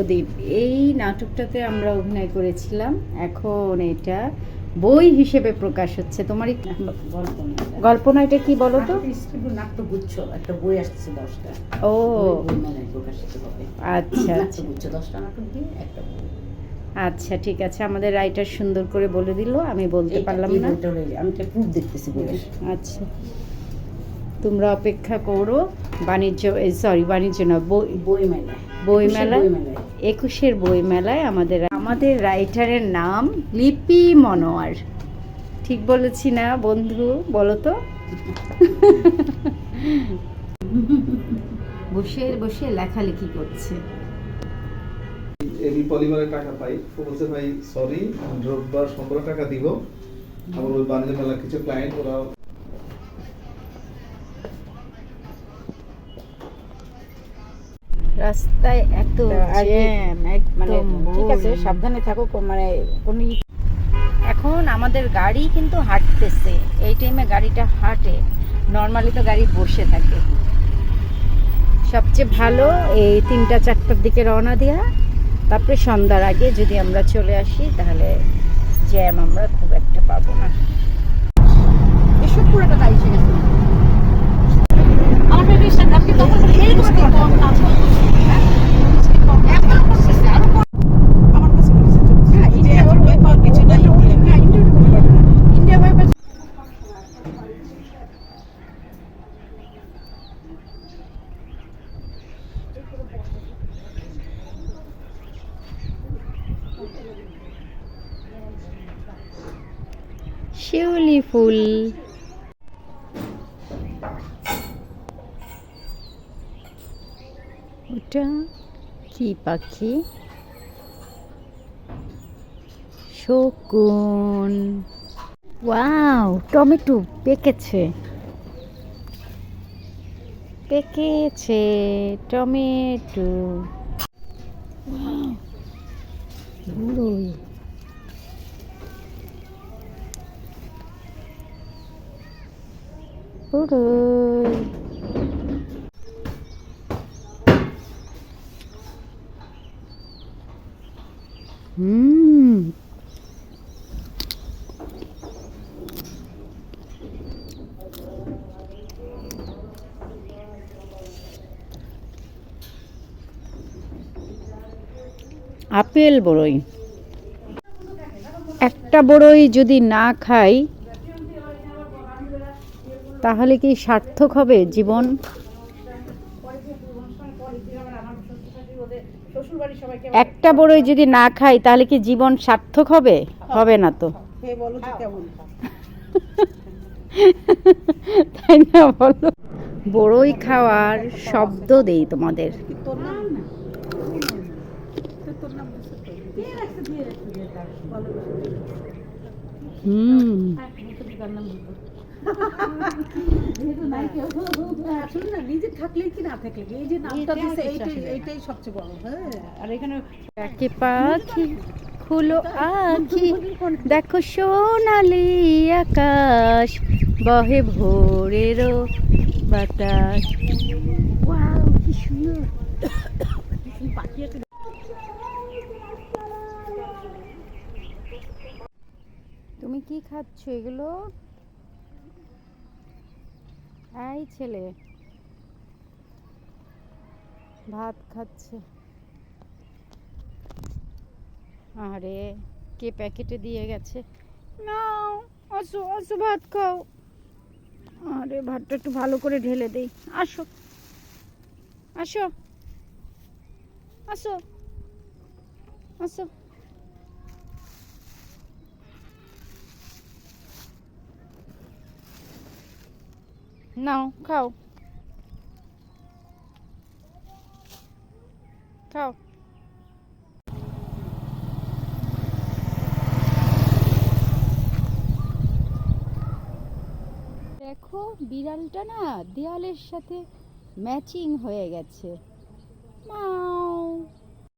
প্রদীপ। এই নাটকটাতে আমরা অভিনয় করেছিলাম। এখন এটা বই হিসেবে প্রকাশ হচ্ছে। তোমার গল্প না এটা। কি বলো তো? নাট্যগুচ্ছ একটা বই আসছে দশটা। ও। প্রকাশিত হবে। আচ্ছা। আচ্ছা নাট্যগুচ্ছ দশটা নাটক দিয়ে একটা বই। আচ্ছা ঠিক আছে। আমাদের রাইটার সুন্দর করে বলে দিল আমি বলতে পারলাম না। আমি একটা প্রুফ দেখতেছি আচ্ছা। তোমরা অপেক্ষা করো বাণিজ্য সরি বাণিজ্য না বই বই মেলায় বই মেলায়? একুশের বই মেলায় আমাদের আমাদের রাইটারের নাম লিপি মনোয়ার। ঠিক বলেছি না বন্ধু? বলো তো। বসে বসে লেখালেখি করছে। এবি পলিমারের টাকা পাই। বলছে, ভাই সরি রোববার সোমবার টাকা দিব। আমার ওই বাণিজ্য মেলার কিছু ক্লায়েন্ট ওরা রাস্তায় এত জ্যাম মানে একদম ঠিক আছে সাবধানে থাকো মানে কোন এখন আমাদের গাড়ি কিন্তু হাঁটতেছে। এই টাইমে গাড়িটা হাঁটে। নর্মালি তো গাড়ি বসে থাকে। সবচেয়ে ভালো এই তিনটা চারটার দিকে রওনা দেওয়া তারপরে সন্ধ্যার আগে যদি আমরা চলে আসি তাহলে জ্যাম আমরা খুব একটা পাবো না। এসব পুরোটা তাই এসে গেছে আমার বেবির সাথে আপনি তখন এই মিষ্টি কম কাজ করতেছেন হ্যাঁ মিষ্টি কম এখন করতেছে আরও কম আমার কাছে কিছু চলছে ইন্ডিয়া ওর ওই পার কিছু নাই ইন্ডিয়া ইন্ডিয়া ভাই শিউলি ফুল। ওটা কি পাখি? শকুন। ওয়াও টমেটো পেকেছে। পেকেছে টমেটো। বড়ই বড়ই হুম। আপেল বড়ই। একটা বড়ই যদি না খাই তাহলে কি সার্থক হবে জীবন? একটা বড়ই যদি না খাই তাহলে কি জীবন সার্থক হবে? হবে না তো। হে বলো তো কেমন? তাই না বলো? বড়ই খাওয়ার শব্দ দেই তোমাদের। হুম। আসলে না নিজে থাকলে কি না থাকলে? এই যে নামটা দিছে এইটাই এইটাই সবচেয়ে বড় হ্যাঁ। আর এখানে ডাকে পাখি খুলো আখি দেখো সোনালি আকাশ বহে ভোরেরও বাতাস। ওয়াও কি সুন্দর। পাখি তুমি কি খাচ্ছ এগুলো? এই ছেলে। ভাত খাচ্ছে। আরে, কে প্যাকেটে দিয়ে গেছে? নাও, আসো আসো, ভাত খাও। আরে, ভাতটা একটু ভালো করে ঢেলে দেই। আসো। আসো। আসো। আসো। নাও খাও খাও দেখো বিড়ালটা না দেয়ালের সাথে ম্যাচিং হয়ে গেছে। মা।